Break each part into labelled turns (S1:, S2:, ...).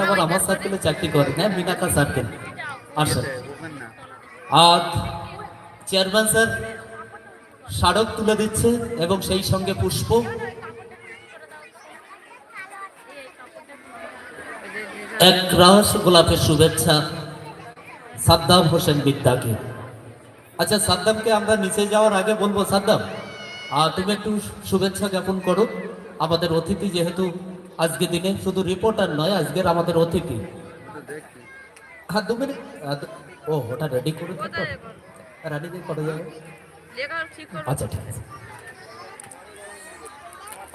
S1: আবার আমার সার্কেলে চাকরি করেন হ্যাঁ মিনাকা সার্কেল আসেন আর চেয়ারম্যান স্যার স্মারক তুলে দিচ্ছে এবং সেই সঙ্গে পুষ্প। এক রাস গোলাপের শুভেচ্ছা সাদ্দাম হোসেন বিদ্যাকে। আচ্ছা সাদ্দামকে আমরা নিচে যাওয়ার আগে বলব, সাদ্দাম তুমি একটু শুভেচ্ছা জ্ঞাপন করো। আমাদের অতিথি যেহেতু আজকে দিনে শুধু রিপোর্টার নয় আজকের আমাদের অতিথি। হ্যাঁ দু মিনিট। ও ওটা রেডি করে রেডি করে যাবে। আচ্ছা ঠিক আছে।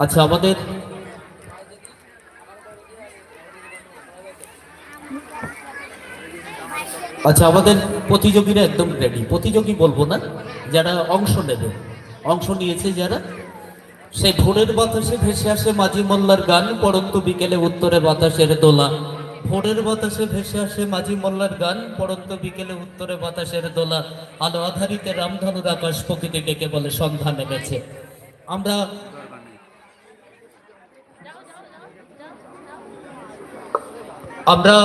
S1: আচ্ছা আমাদের আচ্ছা আমাদের প্রতিযোগীরা একদম রেডি প্রতিযোগী বলব না যারা অংশ নেবে। অংশ নিয়েছে যারা সেই ভোরের বাতাসে ভেসে আসে মাঝি মোল্লার গান, পরন্ত বিকেলে উত্তরে বাতাসের দোলা। ভোরের বাতাসে ভেসে আসে মাঝি মোল্লার গান, পরন্ত বিকেলে উত্তরে বাতাসের দোলা। আলো আধারিতে রামধনুর আকাশ প্রকৃতি ডেকে বলে, সন্ধ্যা নেমেছে। আমরা আমরা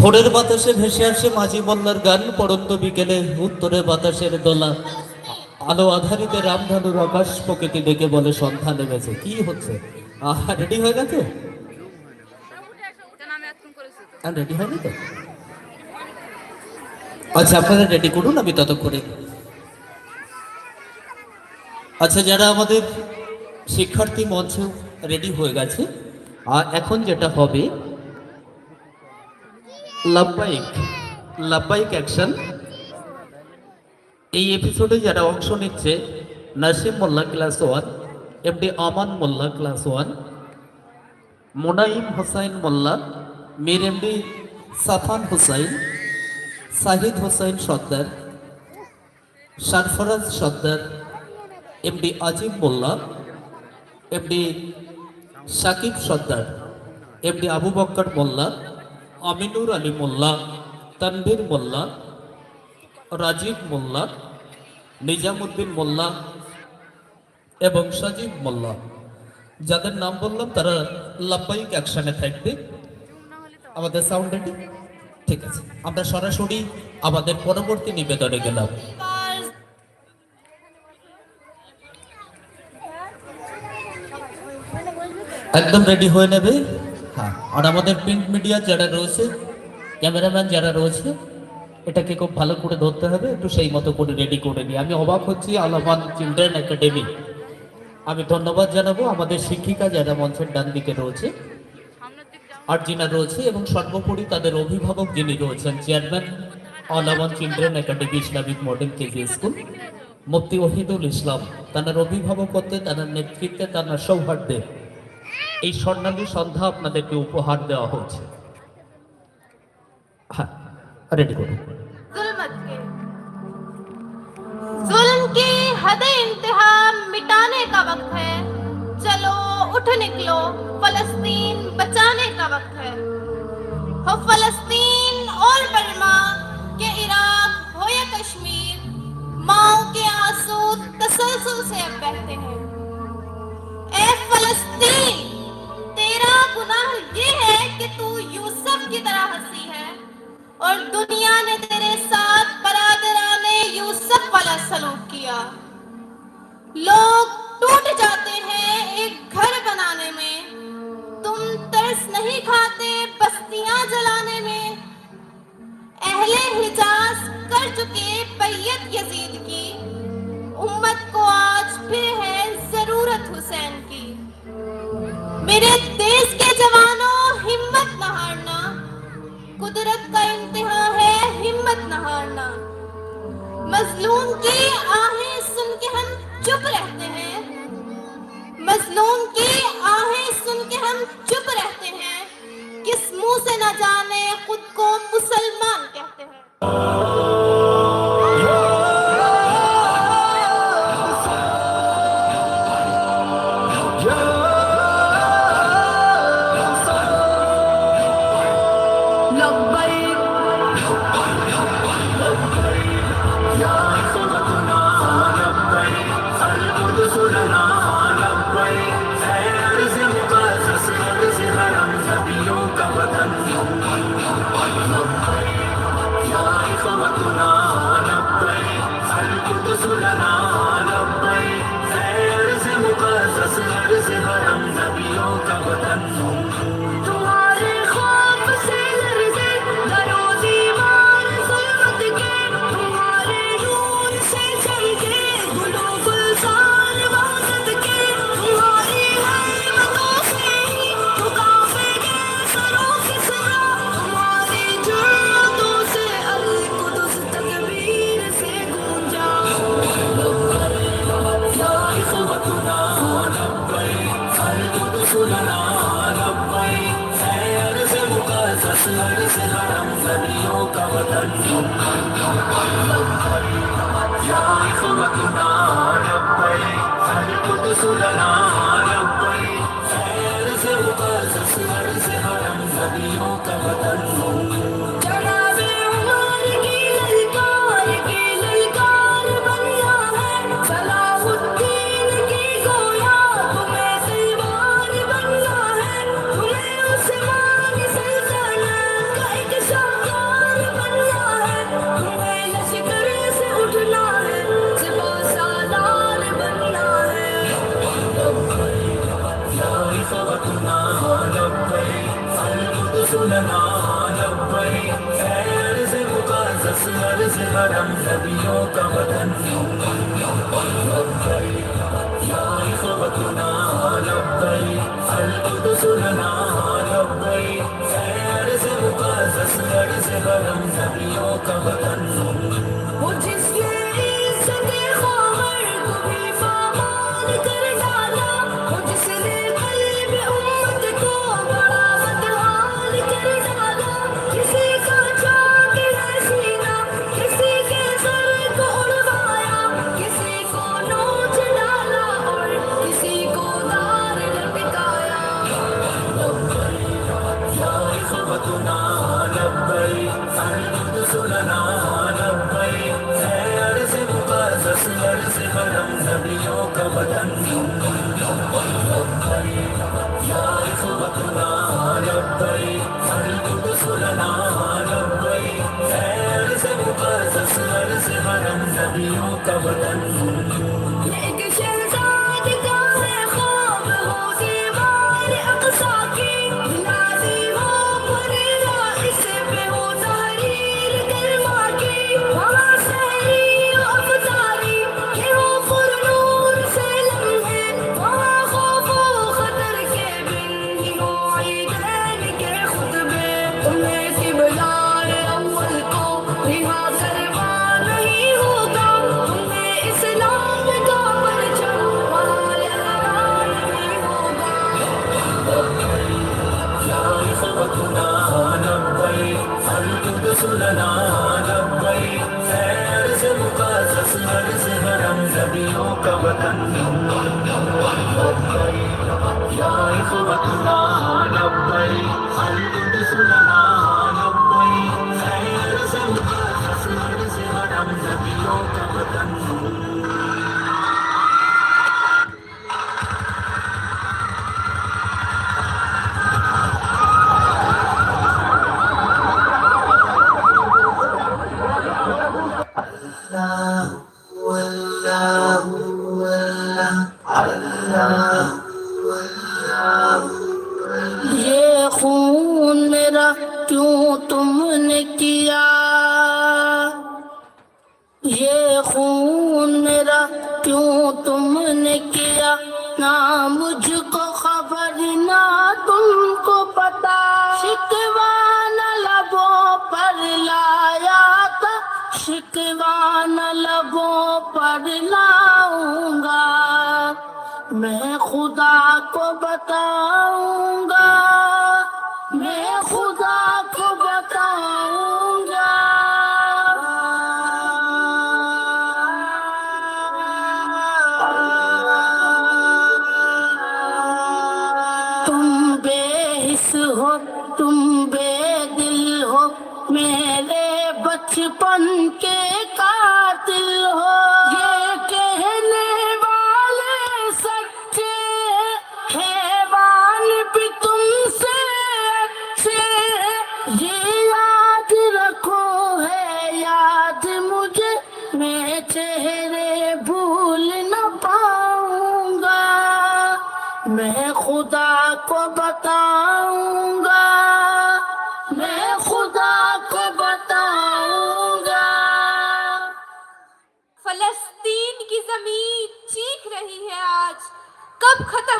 S1: ভোরের বাতাসে ভেসে আসে মাঝি মোল্লার গান, পরন্ত বিকেলে উত্তরে বাতাসের দোলা। আলো আধারিতে রামধনুর আকাশ প্রকৃতি ডেকে বলে, সন্ধ্যা নেমেছে। কি হচ্ছে? রেডি হয়ে গেছে? রেডি হয়নি তো? আচ্ছা আপনারা রেডি করুন, আমি ততক্ষণে। আচ্ছা যারা আমাদের শিক্ষার্থী মঞ্চে রেডি হয়ে গেছে, আর এখন যেটা হবে লাভবাইক লাভবাইক অ্যাকশন এই এপিসোডে যারা অংশ নিচ্ছে, Nasim Molla class one MD Aman Molla class one Monaim Hossain Molla, Mir MD Safan Hussain, Sahid Hossain Sardar Sarfaraz Sardar MD Azim Molla MD Sakib Sardar MD Abu Bakkar Molla, Aminur Ali Molla, Tanvir Molla Rajib Molla, Nizamuddin Molla এবং সাজিব মোল্লা। যাদের নাম বললাম, তারা লাভবাহিক অ্যাকশনে থাকবে। আমাদের sound ready ঠিক আছে। আমরা সরাসরি আমাদের পরবর্তী নিবেদনে গেলাম। একদম রেডি হয়ে নেবে? হ্যাঁ। আর আমাদের প্রিন্ট মিডিয়া যারা রয়েছে ক্যামেরাম্যান যারা রয়েছে এটাকে খুব ভালো করে ধরতে হবে, একটু সেই মতো করে রেডি করে নিই আমি অবাক হচ্ছি আলামান চিলড্রেন একাডেমি আমি ধন্যবাদ জানাব আমাদের শিক্ষিকা যারা মঞ্চের ডান দিকে রয়েছে
S2: সামনের দিক যাও
S1: আর যিনা রয়েছে এবং সর্বোপরি তাদের অভিভাবক যিনি রয়েছেন chairman Alaman children academy Islamic model KG school Mufti Ohidul Islam তার অভিভাবকত্বে তার নেতৃত্বে তার সৌহার্দ্যে এই স্বর্ণালী সন্ধ্যা আপনাদেরকে উপহার দেওয়া হচ্ছে
S3: ریڈی کو ظلمت کے۔ ظلم کی حد انتہا مٹانے کا وقت ہے۔ چلو، اٹھ نکلو، فلسطین بچانے کا وقت ہے۔ ہو فلسطین، اور برما کہ عراق ہو یا کشمیر، ماؤں کے آنسو تسلسل سے اب بہتے ہیں۔ اے فلسطین، تیرا گناہ یہ ہے کہ تو یوسف کی طرح حسین اور دنیا نے تیرے ساتھ برادران یوسف والا سلوک کیا۔ لوگ ٹوٹ جاتے ہیں ایک گھر بنانے میں۔ تم ترس نہیں کھاتے بستیاں جلانے میں۔ اہل حجاز کر چکے بیت یزید کی۔ امت کو آج پھر ہے ضرورت حسین کی۔ میرے دیش کے جوانوں، ہمت نہ ہارنا۔ قدرت کا امتحان ہے ہمت نہ ہارنا مظلوم کی آہیں जहान से
S4: मुकदस से हरम नबियों का वतन حرم نبیوں کا بدن جس کے خبر کو بھی فامان کر جانا وہ جس نے دل میں نے کیا نہ مجھ کو خبر نہ تم کو پتا؟ شکوان لبوں پر لایا تھا شکوان لبوں پر لاؤں
S3: گا۔ میں خدا کو بتاؤں گا কে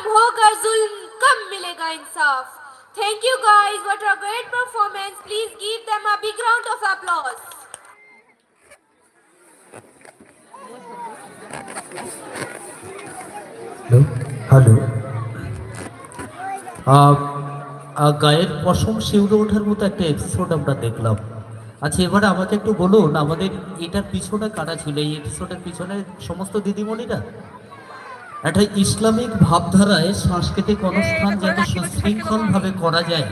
S3: कब खत्म होगा जुल्म कब मिलेगा इंसाफ thank you guys what a great performance please give them a big round of applause
S5: hello hello
S1: আহ, আহ, গায়ের পশম শিউরে ওঠার মতো একটা এপিসোড আমরা দেখলাম আচ্ছা এবারে আমাকে একটু বলুন আমাদের এটার পিছনে কারা ছিল এই এপিসোডের পিছনে সমস্ত দিদিমণিরা একটা ইসলামিক ভাবধারায় সাংস্কৃতিক অনুষ্ঠান যাতে সুশৃঙ্খল ভাবে করা যায়,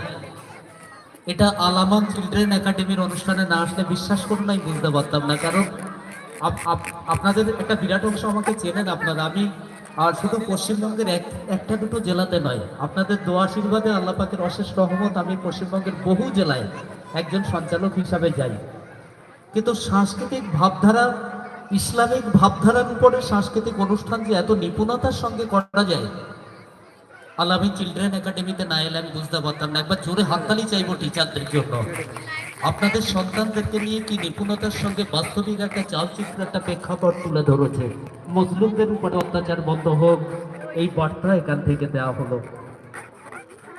S1: এটা আলামান চিলড্রেন একাডেমির অনুষ্ঠানে না আসলে বিশ্বাস করুন, আমি বুঝতে পারতাম না। কারণ আপ- আপ- আপনাদের একটা বিরাট অংশ আমাকে চেনেন আপনারা, আমি আর শুধু পশ্চিমবঙ্গের এক, একটা দুটো জেলাতে নয়, আপনাদের দোয়া আশীর্বাদে আল্লাহ পাকের অশেষ রহমত আমি পশ্চিমবঙ্গের বহু জেলায় একজন সঞ্চালক হিসাবে যাই। কিন্তু সাংস্কৃতিক ভাবধারা ইসলামিক ভাবধারার উপরে সাংস্কৃতিক অনুষ্ঠান যে এত নিপুণতার সঙ্গে করা যায় আলামী চিলড্রেন একাডেমিতে না এলে আমি বুঝতে পারতাম না। একবার জোরে হাততালি চাইব টিচারদের জন্য। আপনাদের সন্তানদেরকে নিয়ে কি নিপুণতার সঙ্গে বাস্তবিক একটা চালচিত্র একটা প্রেক্ষাপট তুলে ধরেছে। মুসলিমদের উপরে অত্যাচার বন্ধ হোক, এই বার্তা এখান থেকে দেওয়া হলো।